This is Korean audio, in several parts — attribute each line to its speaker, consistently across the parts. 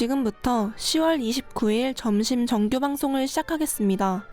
Speaker 1: 지금부터 10월 29일 점심 정규 방송을 시작하겠습니다.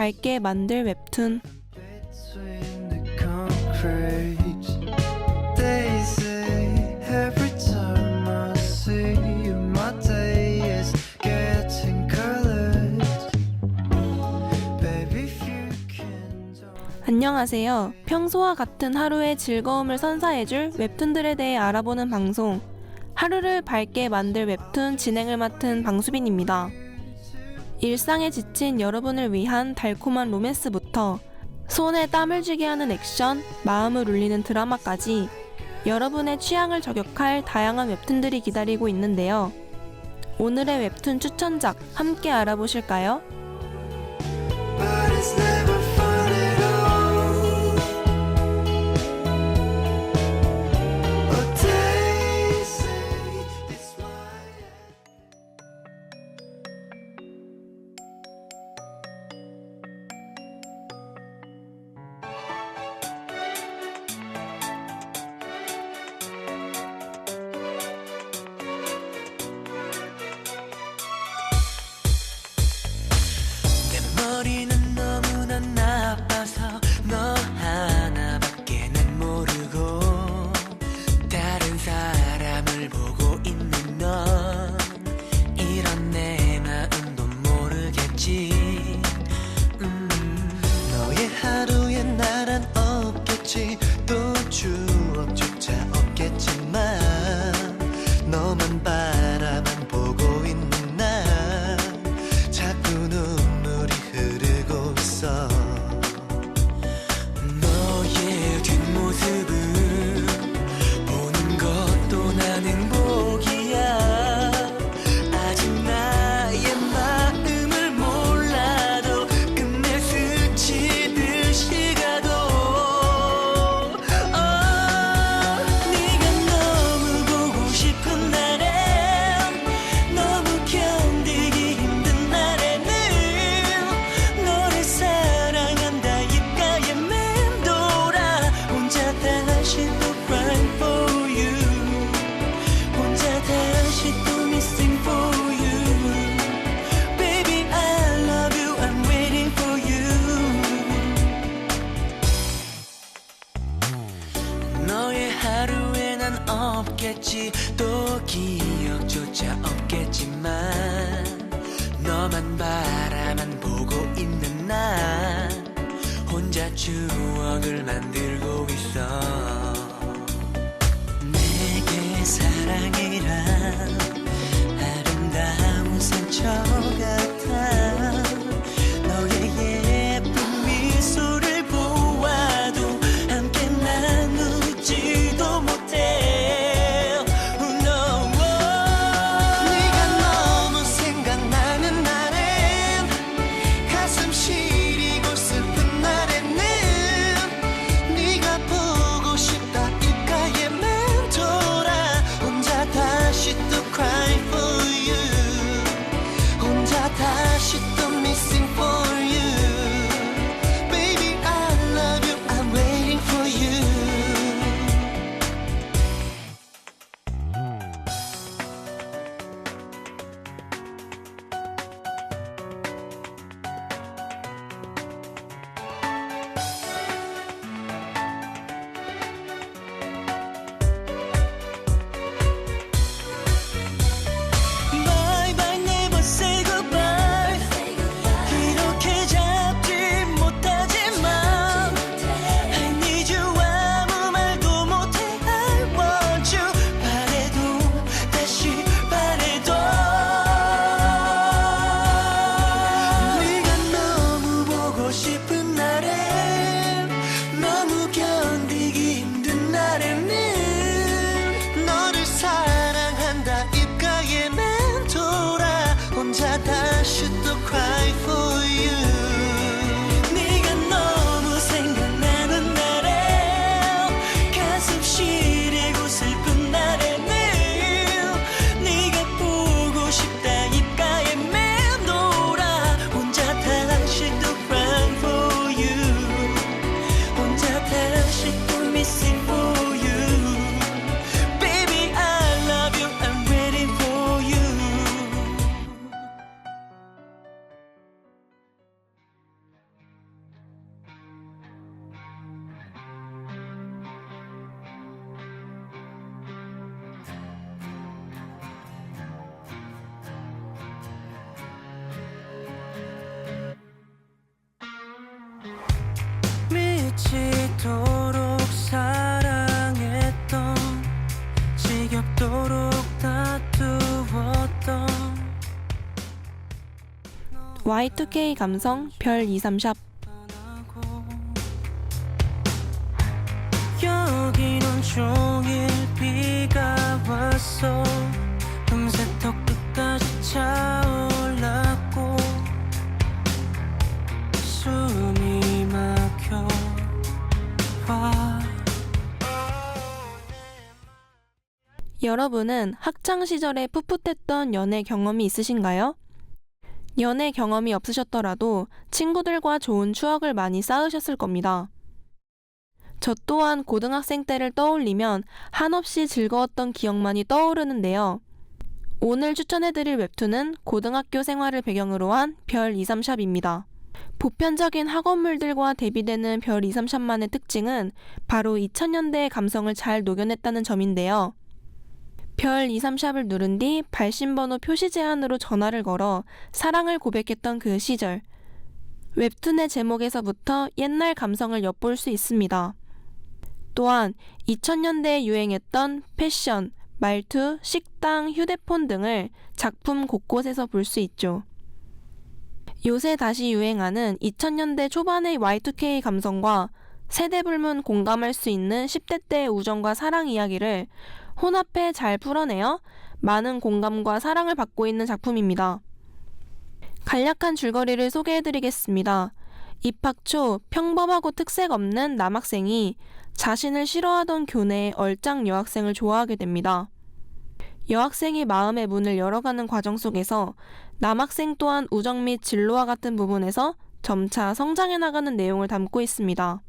Speaker 1: 밝게 만들 웹툰 안녕하세요. 평소와 같은 하루의 즐거움을 선사해줄 웹툰들에 대해 알아보는 방송 하루를 밝게 만들 웹툰 진행을 맡은 방수빈입니다. 일상에 지친 여러분을 위한 달콤한 로맨스부터 손에 땀을 쥐게 하는 액션, 마음을 울리는 드라마까지 여러분의 취향을 저격할 다양한 웹툰들이 기다리고 있는데요. 오늘의 웹툰 추천작 함께 알아보실까요?
Speaker 2: 없겠지. 또 기억조차 없겠지만 너만 바라만 보고 있는 나 혼자 추억을 만들고 있어. 내게 사랑이란 아름다운 상처 같
Speaker 3: Y2K 감성 별 23샵.
Speaker 4: 여기는 종일 비가 왔어. 금세 턱 끝까지 차올랐고 숨이 막혀 와.
Speaker 3: 여러분은 학창 시절에 풋풋했던 연애 경험이 있으신가요? 연애 경험이 없으셨더라도 친구들과 좋은 추억을 많이 쌓으셨을 겁니다. 저 또한 고등학생 때를 떠올리면 한없이 즐거웠던 기억만이 떠오르는데요. 오늘 추천해드릴 웹툰은 고등학교 생활을 배경으로 한 별 23샵입니다. 보편적인 학원물들과 대비되는 별 23샵만의 특징은 바로 2000년대의 감성을 잘 녹여냈다는 점인데요. 별 23샵을 누른 뒤 발신번호 표시 제한으로 전화를 걸어 사랑을 고백했던 그 시절. 웹툰의 제목에서부터 옛날 감성을 엿볼 수 있습니다. 또한 2000년대에 유행했던 패션, 말투, 식당, 휴대폰 등을 작품 곳곳에서 볼 수 있죠. 요새 다시 유행하는 2000년대 초반의 Y2K 감성과 세대 불문 공감할 수 있는 10대 때의 우정과 사랑 이야기를 혼합해 잘 풀어내어 많은 공감과 사랑을 받고 있는 작품입니다. 간략한 줄거리를 소개해드리겠습니다. 입학 초 평범하고 특색 없는 남학생이 자신을 싫어하던 교내의 얼짱 여학생을 좋아하게 됩니다. 여학생이 마음의 문을 열어가는 과정 속에서 남학생 또한 우정 및 진로와 같은 부분에서 점차 성장해 나가는 내용을 담고 있습니다.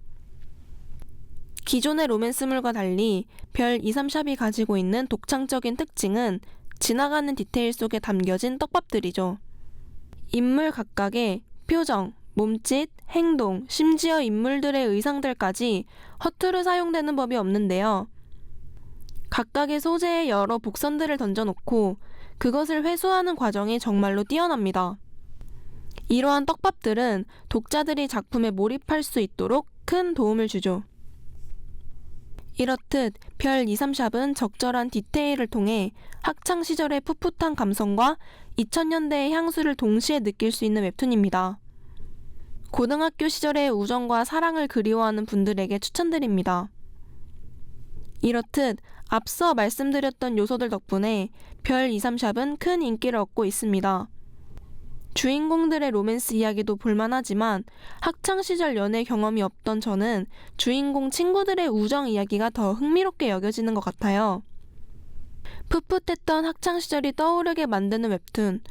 Speaker 3: 기존의 로맨스물과 달리 별 2, 3샵이 가지고 있는 독창적인 특징은 지나가는 디테일 속에 담겨진 떡밥들이죠. 인물 각각의 표정, 몸짓, 행동, 심지어 인물들의 의상들까지 허투루 사용되는 법이 없는데요. 각각의 소재에 여러 복선들을 던져놓고 그것을 회수하는 과정이 정말로 뛰어납니다. 이러한 떡밥들은 독자들이 작품에 몰입할 수 있도록 큰 도움을 주죠. 이렇듯 별 2, 3샵은 적절한 디테일을 통해 학창 시절의 풋풋한 감성과 2000년대의 향수를 동시에 느낄 수 있는 웹툰입니다. 고등학교 시절의 우정과 사랑을 그리워하는 분들에게 추천드립니다. 이렇듯 앞서 말씀드렸던 요소들 덕분에 별 2, 3샵은 큰 인기를 얻고 있습니다. 주인공들의 로맨스 이야기도 볼만하지만 학창시절 연애 경험이 없던 저는 주인공 친구들의 우정 이야기가 더 흥미롭게 여겨지는 것 같아요. 풋풋했던 학창시절이 떠오르게 만드는 웹툰.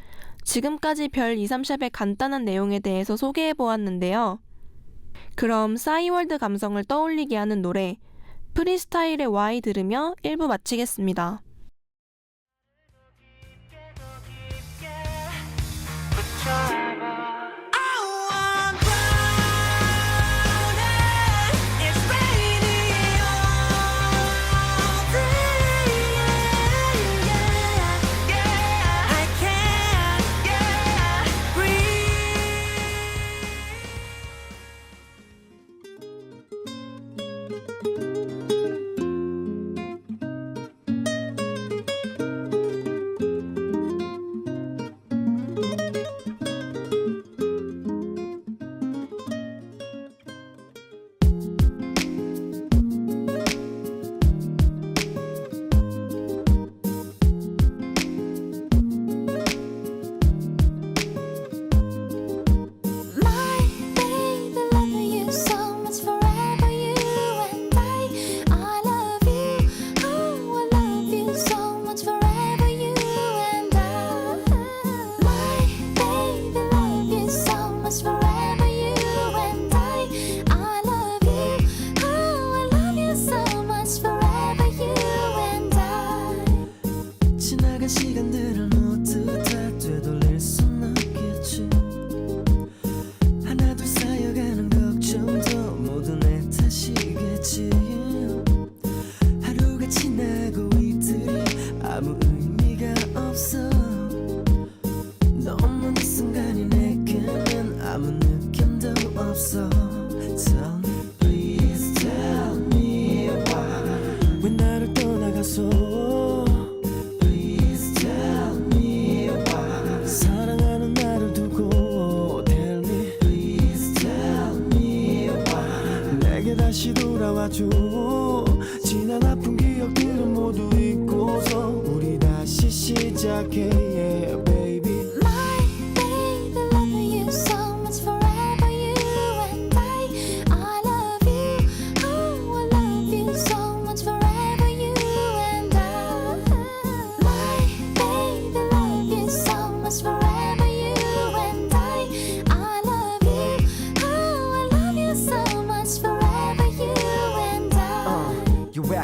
Speaker 3: 지금까지 별 2, 3샵의 간단한 내용에 대해서 소개해 보았는데요. 그럼 싸이월드 감성을 떠올리게 하는 노래, 프리스타일의 Y 들으며 1부 마치겠습니다.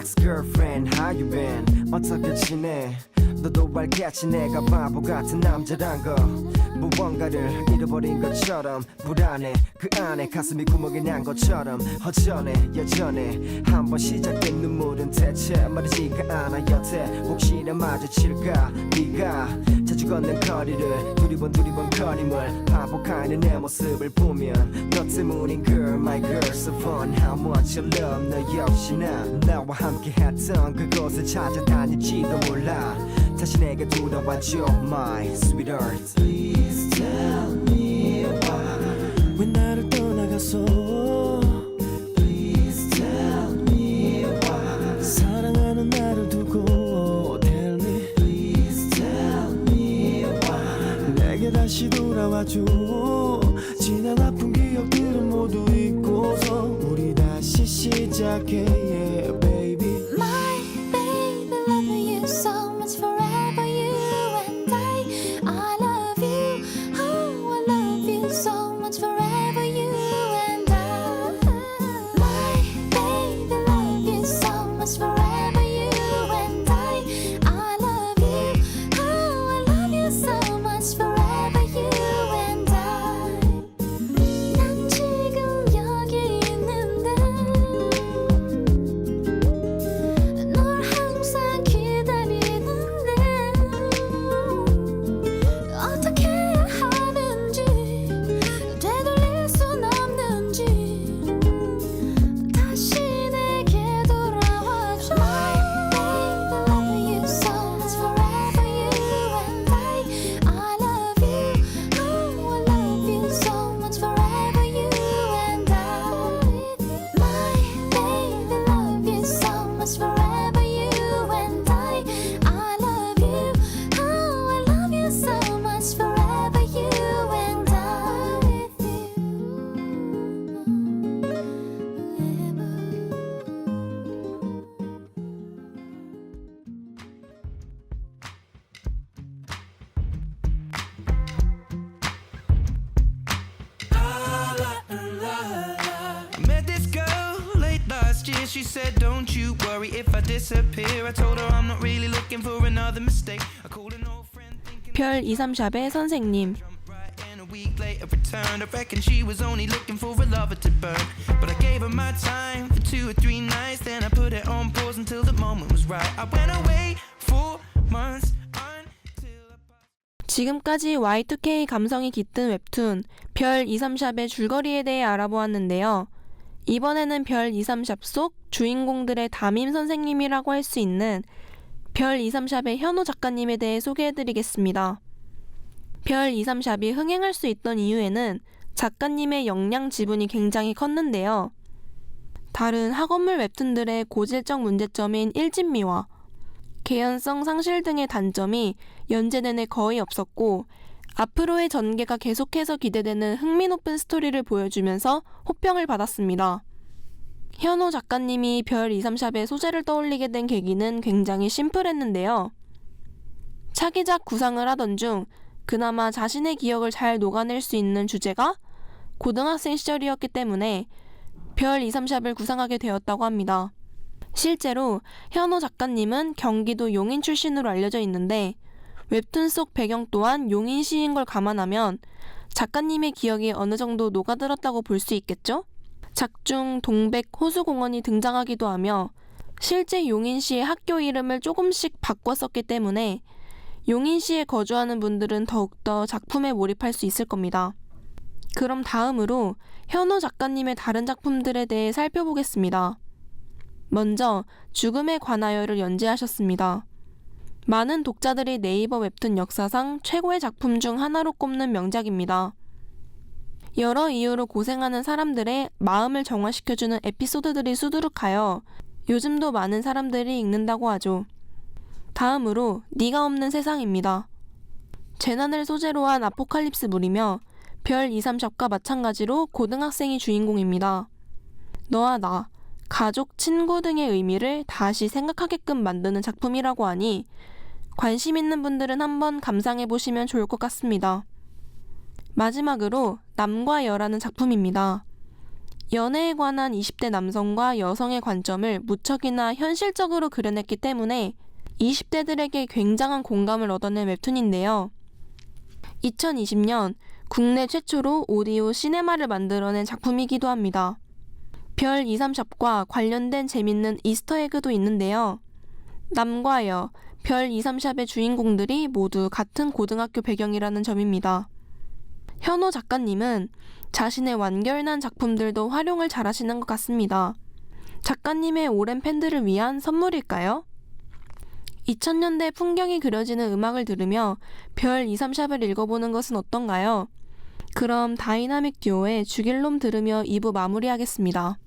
Speaker 5: Girlfriend how you been? 어떻게 지내? 너도 알겠지 내가 바보 같은 남자란 거. 무언가를 잃어버린 것처럼 불안해. 그 안에 가슴이 구멍이 난 것처럼 허전해 여전해. 한번 시작된 눈물은 대체 마르지가 않아. 여태 혹시나 마주칠까 네가 자주 걷는 거리를 두리번 두리번 거림을 반복하는 내 모습을 보면 너 때문인 girl my girl so fun. How much you love 너 역시나 나와 함께 했던 그곳을 찾아다닐지도 몰라. 다시 내게 돌아와줘 my sweetheart. Please tell me
Speaker 3: 별 23샵의 선생님
Speaker 4: jump right and a week later returned. I reckon she was only looking for a lover to burn. But I gave her my time for two or three nights. Then I put it on pause until the moment was right. I went away for months until I
Speaker 3: 지금까지 Y2K 감성이 깃든 웹툰 별 23샵의 줄거리에 대해 알아보았는데요. 이번에는 별 23샵 속 주인공들의 담임 선생님이라고 할 수 있는 별 23샵의 현호 작가님에 대해 소개해드리겠습니다. 별 23샵이 흥행할 수 있던 이유에는 작가님의 역량 지분이 굉장히 컸는데요. 다른 학원물 웹툰들의 고질적 문제점인 일진미와 개연성 상실 등의 단점이 연재 내내 거의 없었고 앞으로의 전개가 계속해서 기대되는 흥미 높은 스토리를 보여주면서 호평을 받았습니다. 현호 작가님이 별 23샵의 소재를 떠올리게 된 계기는 굉장히 심플했는데요. 차기작 구상을 하던 중 그나마 자신의 기억을 잘 녹아낼 수 있는 주제가 고등학생 시절이었기 때문에 별 23샵을 구상하게 되었다고 합니다. 실제로 현호 작가님은 경기도 용인 출신으로 알려져 있는데 웹툰 속 배경 또한 용인시인 걸 감안하면 작가님의 기억이 어느 정도 녹아들었다고 볼 수 있겠죠? 작중 동백 호수공원이 등장하기도 하며 실제 용인시의 학교 이름을 조금씩 바꿨었기 때문에 용인시에 거주하는 분들은 더욱더 작품에 몰입할 수 있을 겁니다. 그럼 다음으로 현호 작가님의 다른 작품들에 대해 살펴보겠습니다. 먼저 죽음에 관하여를 연재하셨습니다. 많은 독자들이 네이버 웹툰 역사상 최고의 작품 중 하나로 꼽는 명작입니다. 여러 이유로 고생하는 사람들의 마음을 정화시켜주는 에피소드들이 수두룩하여 요즘도 많은 사람들이 읽는다고 하죠. 다음으로 네가 없는 세상입니다. 재난을 소재로 한 아포칼립스물이며 별 2, 3샵과 마찬가지로 고등학생이 주인공입니다. 너와 나, 가족, 친구 등의 의미를 다시 생각하게끔 만드는 작품이라고 하니 관심 있는 분들은 한번 감상해 보시면 좋을 것 같습니다. 마지막으로 남과 여라는 작품입니다. 연애에 관한 20대 남성과 여성의 관점을 무척이나 현실적으로 그려냈기 때문에 20대들에게 굉장한 공감을 얻어낸 웹툰인데요. 2020년 국내 최초로 오디오 시네마를 만들어낸 작품이기도 합니다. 별 23샵과 관련된 재밌는 이스터에그도 있는데요. 남과 여, 별 23샵의 주인공들이 모두 같은 고등학교 배경이라는 점입니다. 현호 작가님은 자신의 완결난 작품들도 활용을 잘하시는 것 같습니다. 작가님의 오랜 팬들을 위한 선물일까요? 2000년대 풍경이 그려지는 음악을 들으며 별 2, 3샵을 읽어보는 것은 어떤가요? 그럼 다이나믹 듀오의 죽일 놈 들으며 2부 마무리하겠습니다.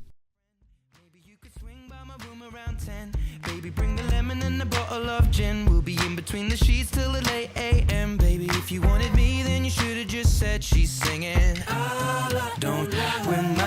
Speaker 4: Maybe you could swing by my room around 10. Baby, bring the lemon and a bottle of gin. We'll be in between the sheets till the late a.m. Baby, if you wanted me, then you should have just said she's singing. Don't win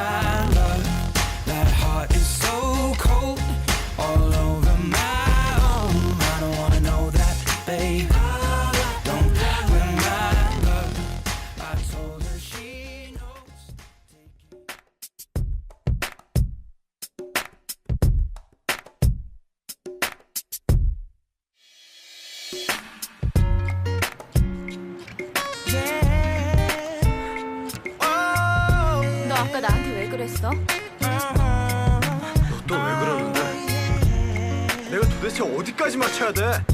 Speaker 6: 왜 그랬어?
Speaker 7: 또왜 그러는데? 내가 도대체 어디까지 맞춰야 돼?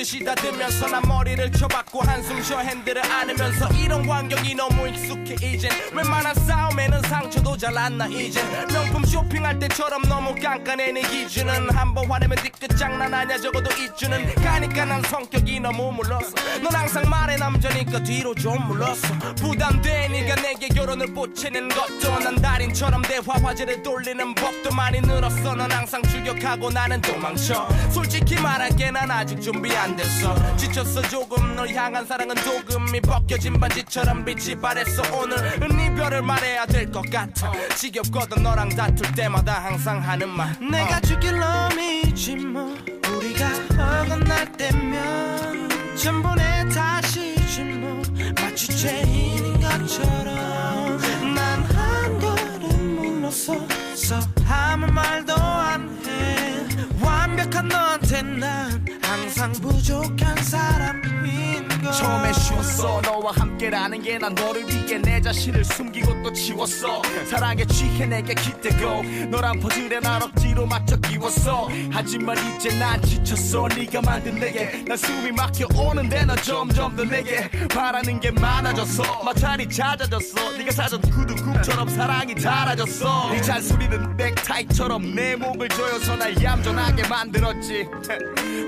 Speaker 8: 듯이 닫으면서 난 머리를 쳐박고 한숨 쉬어 핸들을 안으면서 이런 광경이 너무 익숙해 이젠. 웬만한 싸움에는 상처도 잘 안 나 이젠. 명품 쇼핑할 때처럼 너무 깐깐해 네 기준은. 한번 화내면 뒤끝 장난 아냐 적어도 이주는. 가니까 난 성격이 너무 물렀어 넌 항상 말해 남자니까 뒤로 좀 물렀어 부담돼 네가 내게 결혼을 보채는 것도 난 달인처럼 대화 화제를 돌리는 법도 많이 늘었어. 넌 항상 출격하고 나는 도망쳐. 솔직히 말할게 난 아직 준비 안 됐어. 지쳤어 조금. 널 향한 사랑은 조금이 벗겨진 반지처럼 빛이 발했어. 오늘은 이별을 말해야 될 것 같아. 지겹거든 너랑 다툴 때마다 항상 하는 말.
Speaker 4: 내가 죽일 놈이지 뭐. 우리가 어긋날 때면 전부 내 탓이지 뭐. 마치 죄인인 것처럼 난 한 걸음 물러서서 아무 말도 안해. 완벽한 너 한테 난 항상 부족한 사람인 걸.
Speaker 8: 처음에 쉬웠어. 너와 함께라는 게 난 너를 위해 내 자신을 숨기고 또 지웠어. 사랑에 취해 내게 기대고 너랑 퍼즐에 날 억지로 맞춰 끼웠어. 하지만 이제 난 지쳤어. 네가 만든 내게 난 숨이 막혀 오는데 너 점점 더 내게 바라는 게 많아졌어. 마찰이 잦아졌어. 네가 사준 구두굽처럼 사랑이 닳아졌어. 네 잔소리는 넥타이처럼 내 목을 조여서 날 얌전하게 만들었지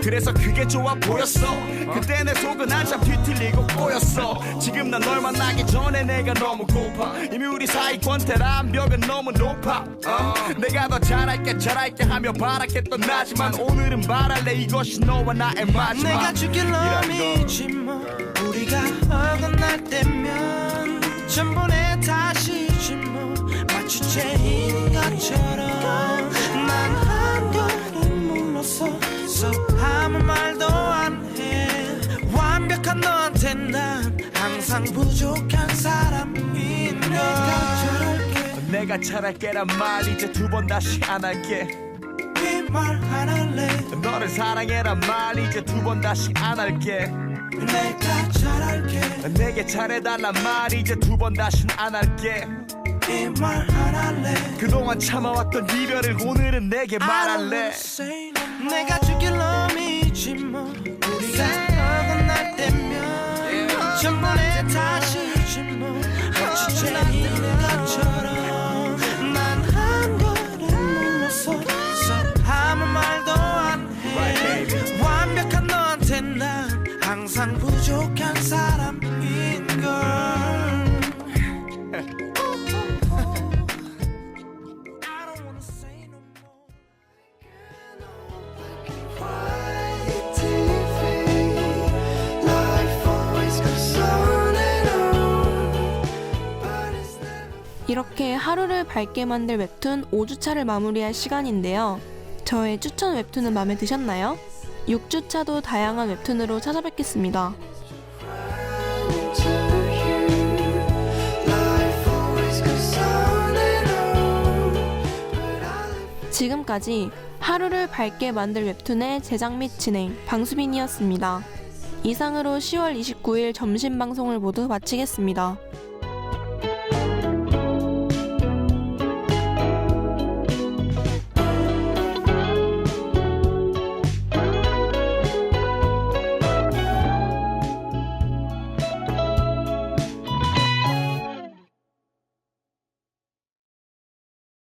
Speaker 8: 그래서 그게 좋아 보였어. 그때 내 속은 한참 뒤틀리고 꼬였어. 지금 난 널 만나기 전에 내가 너무 고파. 이미 우리 사이 권태란 벽은 너무 높아. 어, 내가 더 잘할게 잘할게 하며 또 나지만 오늘은 말할래. 이것이 너와 나의 마지막.
Speaker 4: 내가 죽일 놈이지 뭐. 우리가 어긋날 때면 전부 항상 부족한 사람인 걸
Speaker 8: 내가 잘할게란 말 이제 두 번 다시 안 할게.
Speaker 4: 이말안 할래?
Speaker 8: 너를 사랑해란 말 이제 두 번 다시 안 할게.
Speaker 4: 내가 잘할게.
Speaker 8: 내게 잘해달란 말 이제 두 번 다신 안 할게.
Speaker 4: 이말안 할래?
Speaker 8: 그동안 참아왔던 이별을 오늘은 내게 말할래.
Speaker 4: 내가 죽일 놈
Speaker 3: 하루를 밝게 만들 웹툰 5주차를 마무리할 시간인데요. 저의 추천 웹툰은 마음에 드셨나요? 6주차도 다양한 웹툰으로 찾아뵙겠습니다. 지금까지 하루를 밝게 만들 웹툰의 제작 및 진행 방수빈이었습니다. 이상으로 10월 29일 점심 방송을 모두 마치겠습니다.